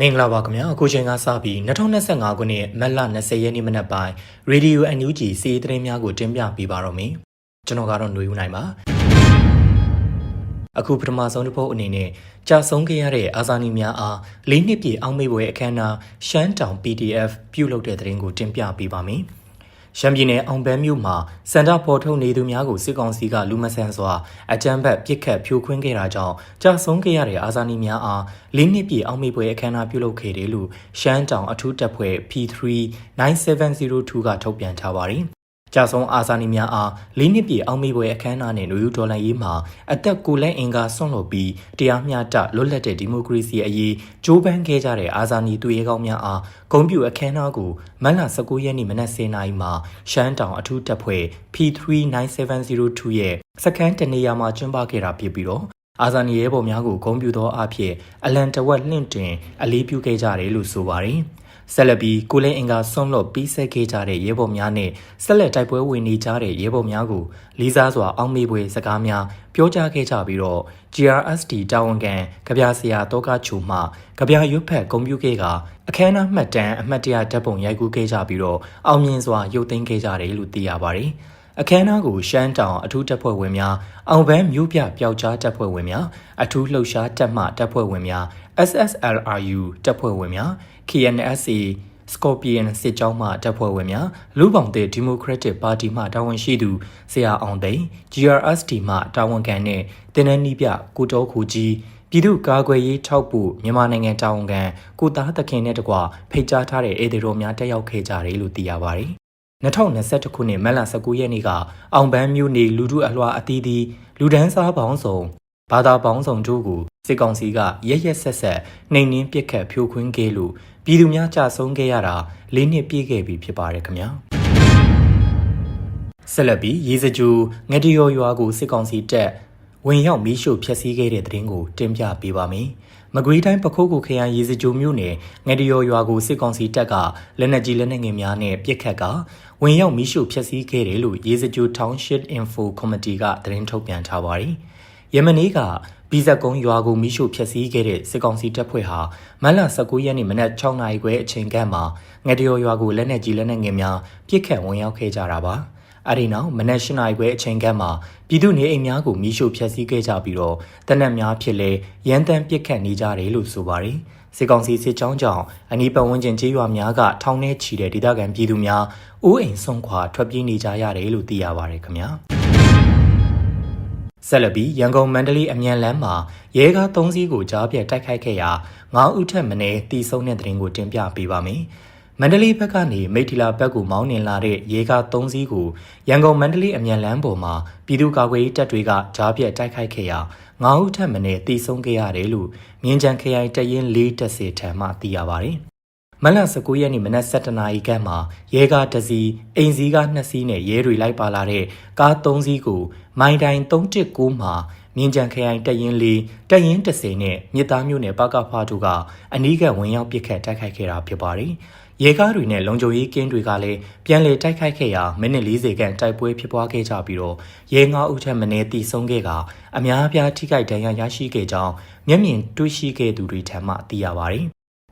မင်္ဂလာပါခင်ဗျာအခုချိန်ကစပြီး2025ခုနှစ်မတ်လ20ရက်နေ့မနက်ပိုင်း Radio NUG စီးရီးသတင်းများကိုတင်ပြပေးပါတော့မယ်ကျွန်တော်ကတော့ຫນွေဦးနိုင်ပါအခုပထမဆုံးတစ်ပုတ်အနေနဲ့ကြာဆုံးခဲ့ရတဲ့အာဇာနည်များအားလေးနှစ်ပြည့်အောင်မေ့ပွဲအခမ်းအနားရှမ်းတောင် PDF ပြုလုပ်တဲ့သတင်းကိုတင်ပြပေးပါမယ် ရှမ်းပြည်နယ်အောင်ပန်းမြို့မှာစန္ဒပေါ်ထုတ်နေသူများကိုစစ်ကောင်စီကလူမဆန်စွာအကြမ်းဖက်ပစ်ခတ်ဖြိုခွင်းခဲ့တာကြောင့်ကြာဆုံးခဲ့ရတဲ့အာဇာနည်များအားလေးနှစ်ပြည့်အောင်မေပွဲအခမ်းအနားပြုလုပ်ခဲ့တယ်လို့ရှမ်းတောင်အထူးတပ်ဖွဲ့ P3 9702ကထုတ်ပြန်ထားပါတယ်။ ကြာဆုံးအာဇာနည်များအားလေးနှစ်ပြည့်အောင်မေပွဲအခမ်းအနားနဲ့လူယူဒေါ်လာရေးမှာအသက်ကိုလက်အင်္ဂါဆွန့်လွတ်ပြီးတရားမျှတလွတ်လပ်တဲ့ဒီမိုကရေစီအရေးကြိုးပမ်းခဲ့ကြတဲ့အာဇာနည်သူရဲကောင်းများအားဂုဏ်ပြုအခမ်းအနားကိုမတ်လ19ရက်နေ့မနက်10:00နာရီမှာရှမ်းတောင်အထူးတပ်ဖွဲ့ P39702 ရဲ့စခန်းတနေရာမှာကျင်းပခဲ့တာဖြစ်ပြီးတော့အာဇာနည်ရဲဘော်များကိုဂုဏ်ပြုသောအဖြစ်အလံတဝက်လှင့်တင်အလေးပြုခဲ့ကြတယ်လို့ဆိုပါတယ်။ ဆက်လက်ပြီးကိုလင်းအင်္ဂါဆွန့်လွတ်ပြီးဆက်ခဲ့ကြတဲ့ရဲဘော်များနဲ့ဆက်လက်တိုက်ပွဲဝင်နေကြတဲ့ရဲဘော်များကိုလေးစားစွာအောက်မေ့ပွဲစကားများပြောကြားခဲ့ကြပြီးတော့ GRSD တာဝန်ခံကြပြဆရာတောကချိုမှကြပြရွတ်ဖက်ဂုံပြုခဲ့ကအခမ်းအနားမှတ်တမ်းအမှတ်တရဓာတ်ပုံရိုက်ကူးခဲ့ကြပြီးတော့အောင်မြင်စွာရုပ်သိမ်းခဲ့ကြတယ်လို့သိရပါတယ်။ အခမ်းအနားကိုရှမ်းတောင်အထူးတပ်ဖွဲ့ဝင်များအောင်ပန်းမြို့ပြပျောက်ကြားတပ်ဖွဲ့ဝင်များအထူးလှုပ်ရှားတပ်မှတပ်ဖွဲ့ဝင်များ SSLRU တပ်ဖွဲ့ဝင်များ KNSA Scorpion စစ်ကြောင်းမှတပ်ဖွဲ့ဝင်များလူပောင်တဲ့ဒီမိုကရက်တစ်ပါတီမှတာဝန်ရှိသူဆရာအောင်သိန်း GRSD မှတာဝန်ခံတဲ့တင်နန်းနီးပြကိုတောခူကြီးပြည်သူ့ကာကွယ်ရေးထောက်ပို့မြန်မာနိုင်ငံတာဝန်ခံကိုသားသခင်နဲ့တကွဖိတ်ကြားထားတဲ့ဧည့်သည်တော်များတက်ရောက်ခဲ့ကြတယ်လို့သိရပါတယ်။ 2021ခုနှစ်မတ်လ19ရက်နေ့ကအောင်ပန်းမြို့နေလူထုအလွှာအသီးသီးလူဒန်းစားပေါင်းစုံဘာသာပေါင်းစုံတို့ကိုစစ်ကောင်စီကရရက်ဆက်ဆက်နှိမ်နင်းပစ်ခတ်ဖြိုခွင်းခဲ့လို့ပြည်သူများကြဆုံးခဲ့ရတာ၄နှစ်ပြည့်ခဲ့ပြီဖြစ်ပါတယ်ခင်ဗျာဆက်လက်ပြီးရေစကြိုငတရောရွာကိုစစ်ကောင်စီတပ်ဝင်ရောက်မီးရှို့ဖျက်ဆီးခဲ့တဲ့တဲ့ရင်ကိုတင်ပြပေးပါမယ်မကွေးတိုင်းပခုတ်ကူခရိုင်ရေစကြိုမြို့နယ်ငတရောရွာကိုစစ်ကောင်စီတပ်ကလက်နက်ကြီးလက်နက်ငယ်များနဲ့ပစ်ခတ်က ဝင်ရောက်မီးရှို့ဖျက်ဆီးခဲ့တယ်လို့ရေစကြို Township Info Committee ကသတင်းထုတ်ပြန်ထားပါတယ်ယမနီကဘီဇက်ကုန်းရွာကိုမိရှို့ဖျက်ဆီးခဲ့တဲ့စစ်ကောင်စီတပ်ဖွဲ့ဟာမတ်လ19ရက်နေ့မနက်6နာရီခွဲအချိန်ကမှာငတရောရွာကိုလက်နက်ကြီးလက်နက်ငယ်များပစ်ခတ်ဝင်ရောက်ခဲ့ကြတာပါ။အဲဒီနောက်မနက်၈နာရီခွဲအချိန်ကမှာပြည်သူနေအိမ်များကိုမိရှို့ဖျက်ဆီးခဲ့ကြပြီးတော့တနက်များဖြစ်လဲရန်တမ်းပစ်ခတ်နေကြတယ်လို့ဆိုပါတယ်။ စစ်ကောင်စီစစ်ကြောင်းကြောင့်အနီးပတ်ဝန်းကျင်ကျေးရွာများကထောင်ထဲချီတဲ့ဒေသခံပြည်သူများအိုးအိမ်ဆုံးခွာထွက်ပြေးနေကြရတယ်လို့သိရပါတယ်ခင်ဗျာ။ဆက်လက်ပြီးရန်ကုန်မန္တလေးအမြန်လမ်းမှာရဲကား၃စီးကိုကြားပြတ်တိုက်ခိုက်ခဲ့ရာ၅ဦးထက်မနည်းတီဆုံးတဲ့တဲ့ရင်ကိုတင်ပြပေးပါမယ်။ မန္တလေးဘက်ကနေမိထီလာဘက်ကိုမောင်းနှင်လာတဲ့ရဲကား၃စီးကိုရန်ကုန်မန္တလေးအမြန်လမ်းပေါ်မှာပြည်သူ့ကာကွယ်ရေးတပ်တွေကကြားပြတ်တိုက်ခိုက်ခဲ့ရာ၅ဦးထက်မနည်းတီဆုံးခဲ့ရတယ်လို့မြင်းချံခရိုင်တရင်၄တက်စီထံမှသိရပါတယ်။မလ19ရက်နေ့မနက်7:00နာရီခန့်မှာရဲကားတစ်စီးအိမ်စီးကား2စီးနဲ့ရဲတွေလိုက်ပါလာတဲ့ကား3စီးကိုမိုင်တိုင်319မှာမြင်းကြံခရိုင်တရင်လေးတရင်30နဲ့မြစ်သားမျိုးနယ်ပကဖားတို့ကအနီးကပ်ဝင်ရောက်ပစ်ခတ်တိုက်ခိုက်ခဲ့တာဖြစ်ပါတယ်။ ရဲကားတွေနဲ့လုံခြုံရေးကင်းတွေကလည်းပြန်လည်တိုက်ခိုက်ခဲ့ရာမိနစ်40ခန့်တိုက်ပွဲဖြစ်ပွားခဲ့ကြပြီးတော့ရဲငါးဦးထက်မနည်းတီဆုံးခဲ့ကအများအပြားထိခိုက်ဒဏ်ရာရရှိခဲ့ကြောင်းမျက်မြင်တွေ့ရှိခဲ့သူတွေထံမှသိရပါတယ်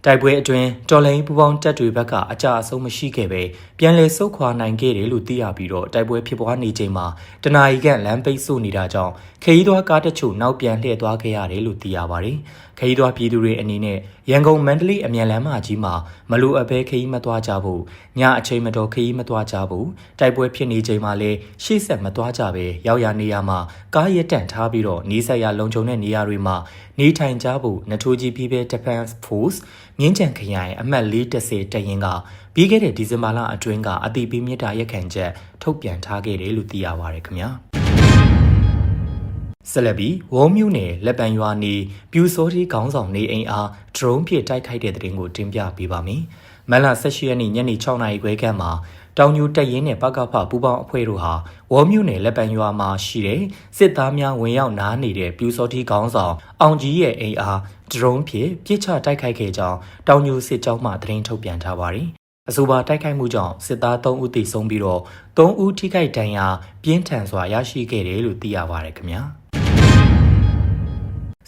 တိုက်ပွဲအတွင်းတော်လိုင်းပူပေါင်းတပ်တွေဘက်ကအကြအဆုံးမရှိခဲ့ပဲပြန်လည်ဆုတ်ခွာနိုင်ခဲ့တယ်လို့သိရပြီးတော့တိုက်ပွဲဖြစ်ပွားနေချိန်မှာတနအီကန်လမ်းပိတ်ဆို့နေတာကြောင့်ခရီးသွားကားတချို့နောက်ပြန်လှည့်သွားခဲ့ရတယ်လို့သိရပါတယ်။ ခရီးသွားပြည်သူတွေအနေနဲ့ရန်ကုန်မန္တလေးအမြန်လမ်းမကြီးမှာမလိုအပ်ဘဲခရီးမသွားကြဘူး။ညအချိန်မတော်ခရီးမသွားကြဘူး။တိုက်ပွဲဖြစ်နေချိန်မှာလည်းရှေ့ဆက်မသွားကြပဲရောက်ရနေရမှာကားရက်တန့်ထားပြီးတော့နီးစပ်ရလုံခြုံတဲ့နေရာတွေမှာနေထိုင်ကြဖို့နထိုးကြီး People Defense Force မြင်းကြံခရိုင်အမှတ်410တရင်ကပြီးခဲ့တဲ့ဒီဇင်ဘာလအတွင်းကအတိပေးမြစ်တာရက်ခံချက်ထုတ်ပြန်ထားခဲ့တယ်လို့သိရပါတယ်ခင်ဗျာ ဆက်လက်ပြီးဝုံမြူနယ်လက်ပံရွာနေပြူစောတိခေါင်းဆောင်နေအိမ်အားဒရုန်းဖြင့်တိုက်ခိုက်တဲ့တဲ့ရင်ကိုတင်ပြပေးပါမယ်။မလ18ရက်နေ့ညနေ6နာရီခွဲခန့်မှာတောင်ညူတက်ရင်နဲ့ပကဖပူပေါင်းအဖွဲ့တို့ဟာဝေါ်မြို့နယ်လက်ပံရွာမှာရှိတဲ့စစ်သားများဝင်ရောက်နားနေတဲ့ပြူစောတိခေါင်းဆောင်အောင်ကြီးရဲ့အိမ်အားဒရုန်းဖြင့်ပြစ်ချတိုက်ခိုက်ခဲ့ကြောင်းတောင်ညူစစ်ကြောင်းမှသတင်းထုတ်ပြန်ထားပါတယ်။အဆိုပါတိုက်ခိုက်မှုကြောင့်စစ်သား3ဦးသေဆုံးပြီးတော့3ဦးထိခိုက်ဒဏ်ရာပြင်းထန်စွာရရှိခဲ့တယ်လို့သိရပါတယ်ခင်ဗျာ။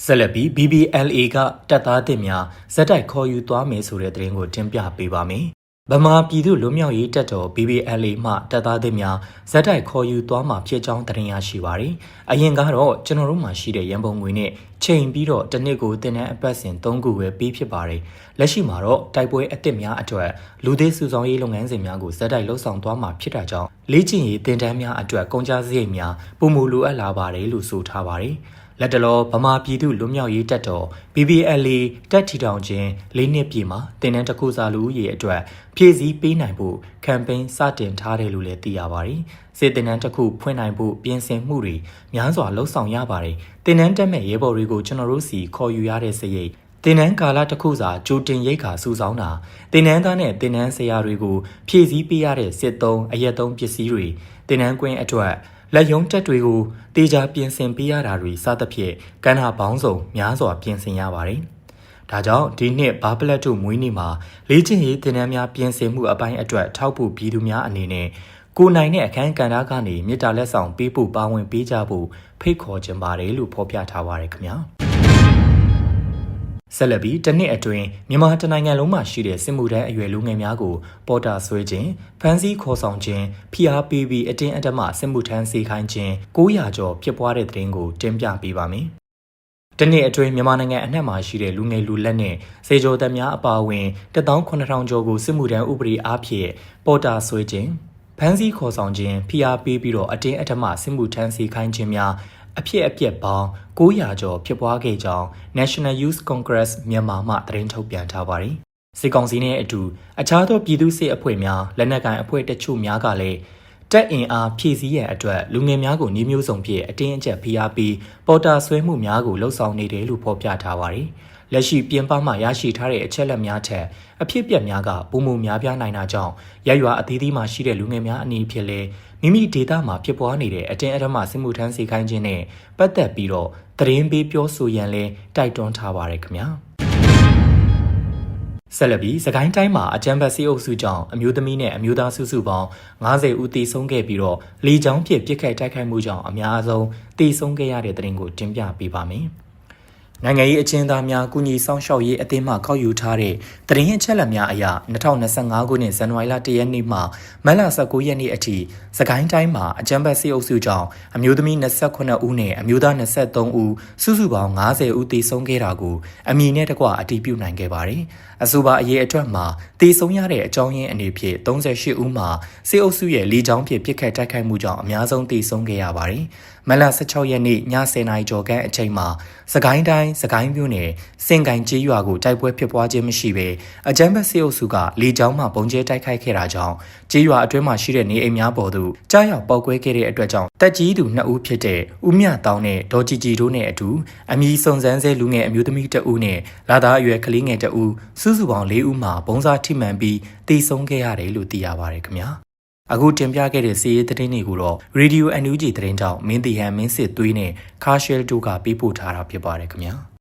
ဆက်လက်ပြီး BBLA ကတပ်သားတစ်များဇက်တိုက်ခေါ်ယူသွားမယ်ဆိုတဲ့သတင်းကိုတင်ပြပေးပါမယ်။ဗမာပြည်သူလွတ်မြောက်ရေးတပ်တော် BBLA မှတပ်သားတစ်များဇက်တိုက်ခေါ်ယူသွားမှာဖြစ်ကြောင်းသတင်းရရှိပါသည်။အရင်ကတော့ကျွန်တော်တို့မှာရှိတဲ့ရန်ပုံငွေနဲ့ချိန်ပြီးတော့တစ်နှစ်ကိုတင်တဲ့အပတ်စဉ်၃ခုပဲပေးဖြစ်ပါတယ်။လက်ရှိမှာတော့တိုက်ပွဲအစ်စ်များအတွက်လူသေးစုဆောင်ရေးလုပ်ငန်းစဉ်များကိုဇက်တိုက်လှုပ်ဆောင်သွားမှာဖြစ်တာကြောင့်လေ့ကျင့်ရေးတင်တန်းများအတွက်ကုန်ကျစရိတ်များပုံမူလိုအပ်လာပါတယ်လို့ဆိုထားပါတယ်။ လက်တလောဗမာပြည်သူလွတ်မြောက်ရေးတပ်တော် BBLA တပ်ထီထောင်ခြင်း၄နှစ်ပြည့်မှာတင်နန်းတစ်ခုစာလူဦးရေအတွက်ဖြည့်ဆည်းပေးနိုင်ဖို့ကမ်ပိန်းစတင်ထားတယ်လို့လည်းသိရပါတယ်။စစ်တင်နန်းတစ်ခုဖွင့်နိုင်ဖို့ပြင်ဆင်မှုတွေများစွာလှုပ်ဆောင်ရပါတယ်။တင်နန်းတက်မဲ့ရဲဘော်တွေကိုကျွန်တော်တို့စီခေါ်ယူရတဲ့စရိတ်တင်နန်းကာလတစ်ခုစာကြိုတင်ရိတ်ခါစုဆောင်းတာတင်နန်းသားနဲ့တင်နန်းဆရာတွေကိုဖြည့်ဆည်းပေးရတဲ့စစ်သုံးအရက်သုံးပစ္စည်းတွေတင်နန်းကွင်းအတွက် လက်ယုံတက်တွေကိုတေချာပြင်ဆင်ပေးရတာတွေစသဖြင့်ကဏ္ဍပေါင်းစုံများစွာပြင်ဆင်ရပါတယ်။ဒါကြောင့်ဒီနှစ်ဘာပလက်တို့မွေးနေ့မှာလေ့ကျင့်ရေးသင်တန်းများပြင်ဆင်မှုအပိုင်းအတွက်ထောက်ပို့ပြည်သူများအနေနဲ့ကိုနိုင်တဲ့အခန်းကဏ္ဍကနေမြေတားလက်ဆောင်ပေးဖို့ပါဝင်ပေးကြဖို့ဖိတ်ခေါ်ခြင်းပါတယ်လို့ဖော်ပြထားပါတယ်ခင်ဗျာ။ ဆက်လက်ပြီးတစ်နှစ်အတွင်းမြန်မာတနိုင်ငံလုံးမှာရှိတဲ့စစ်မှုထမ်းအရွယ်လူငယ်များကိုပေါ်တာဆွဲခြင်းဖမ်းဆီးခေါ်ဆောင်ခြင်းဖိအားပေးပြီးအတင်းအဓမ္မစစ်မှုထမ်းစေခိုင်းခြင်း900ကျော်ဖြစ်ပွားတဲ့တဲ့ရင်ကိုတင်ပြပေးပါမယ်။တနေ့အတွင်းမြန်မာနိုင်ငံအနှံ့မှာရှိတဲ့လူငယ်လူလက်နဲ့စေကျော်သက်များအပါအဝင်18000ကျော်ကိုစစ်မှုထမ်းဥပဒေအားဖြင့်ပေါ်တာဆွဲခြင်းဖမ်းဆီးခေါ်ဆောင်ခြင်းဖိအားပေးပြီးတော့အတင်းအဓမ္မစစ်မှုထမ်းစေခိုင်းခြင်းများ အဖြစ်အပျက်ပေါင်း900ကျော်ဖြစ်ပွားခဲ့ကြောင်း National Youth Congress မြန်မာမှသတင်းထုတ်ပြန်ထားပါတယ်။စစ်ကောင်စီနဲ့အတူအခြားသောပြည်သူ့စစ်အဖွဲ့များလက်နက်ကိုင်အဖွဲ့တချို့များကလည်းတက်အင်အားဖြည့်ဆည်းရန်အတွက်လူငယ်များကိုနှီးမျိုးစုံဖြင့်အတင်းအကျပ်ဖိအားပြီးပေါ်တာဆွဲမှုများကိုလှုံ့ဆော်နေတယ်လို့ဖော်ပြထားပါတယ်။လက်ရှိပြင်ပမှရရှိထားတဲ့အချက်လက်များထက်အဖြစ်အပျက်များကပုံမှုများပြားနိုင်တာကြောင့်ရရွာအသီးသီးမှာရှိတဲ့လူငယ်များအနေဖြင့်လည်း မိမိဒေတာမှာဖြစ်ပွားနေတဲ့အတင်းအဓမ္မစစ်မှုထမ်းစေခိုင်းခြင်းနဲ့ပတ်သက်ပြီးတော့သတင်းပေးပြောဆိုရန်လဲတိုက်တွန်းထားပါရခင်ဗျာဆက်လက်ပြီးစကိုင်းတိုင်းမှာအကြမ်းဖက်စီအုပ်စုကြောင့်အမျိုးသမီးနဲ့အမျိုးသားစုစုပေါင်း90ဦးသေဆုံးခဲ့ပြီးတော့လေကြောင်းဖြစ်ပစ်ခတ်တိုက်ခိုက်မှုကြောင့်အများဆုံးသေဆုံးခဲ့ရတဲ့တဲ့ရင်ကိုတင်ပြပေးပါမယ်။ နိုင်ငံရေးအကျဉ်းသားများကုညီဆောင်ရှောက်ရေးအသင်းမှကောက်ယူထားတဲ့သတင်းအချက်အလက်များအရ2025ခုနှစ်ဇန်နဝါရီလ1ရက်နေ့မှမတ်လ19ရက်နေ့အထိစကိုင်းတိုင်းမှာအကြမ်းဖက်စစ်အုပ်စုကြောင့်အမျိုးသမီး28ဦးနဲ့အမျိုးသား23ဦးစုစုပေါင်း90ဦးသေဆုံးခဲ့တာကိုအမည်နဲ့တကွအတည်ပြုနိုင်ခဲ့ပါတယ်။အဆိုပါအရေးအတွက်မှာသေဆုံးရတဲ့အကြောင်းရင်းအနေဖြင့်38ဦးမှာစစ်အုပ်စုရဲ့လေကြောင်းဖြင့်ပစ်ခတ်တိုက်ခိုက်မှုကြောင့်အများဆုံးသေဆုံးခဲ့ရပါတယ်။ မလ16ရက်နေ့ည10:00နာရီကျော်ခန့်အချိန်မှာစကိုင်းတိုင်းစကိုင်းမြို့နယ်စင်ကိုင်ကျေးရွာကိုတိုက်ပွဲဖြစ်ပွားခြင်းမရှိဘဲအကြမ်းဖက်စစ်အုပ်စုကလေကြောင်းမှပုံကျဲတိုက်ခိုက်ခဲ့တာကြောင့်ကျေးရွာအတွင်းမှာရှိတဲ့နေအိမ်များပေါ်သို့ကြားရောက်ပောက်ကွဲခဲ့တဲ့အတွက်ကြောင့်တက်ကြီးသူ2ဦးဖြစ်တဲ့ဦးမြတောင်းနဲ့ဒေါ်ကြည်ကြည်တို့နဲ့အတူအမည်စုံစမ်းဆဲလူငယ်အမျိုးသမီး2ဦးနဲ့လာသားအရွယ်ကလေးငယ်2ဦးစုစုပေါင်း4ဦးမှာဘုံစားထိမှန်ပြီးတေဆုံးခဲ့ရတယ်လို့သိရပါတယ်ခင်ဗျာ အခုတင်ပြခဲ့တဲ့စီးရီးသတင်းတွေကိုတော့ Radio NUG သတင်းကြောင့်မင်းတီဟန်မင်းစစ်သွေးနဲ့ Carshell တို့ကပေးပို့ထားတာဖြစ်ပါတယ်ခင်ဗျာ။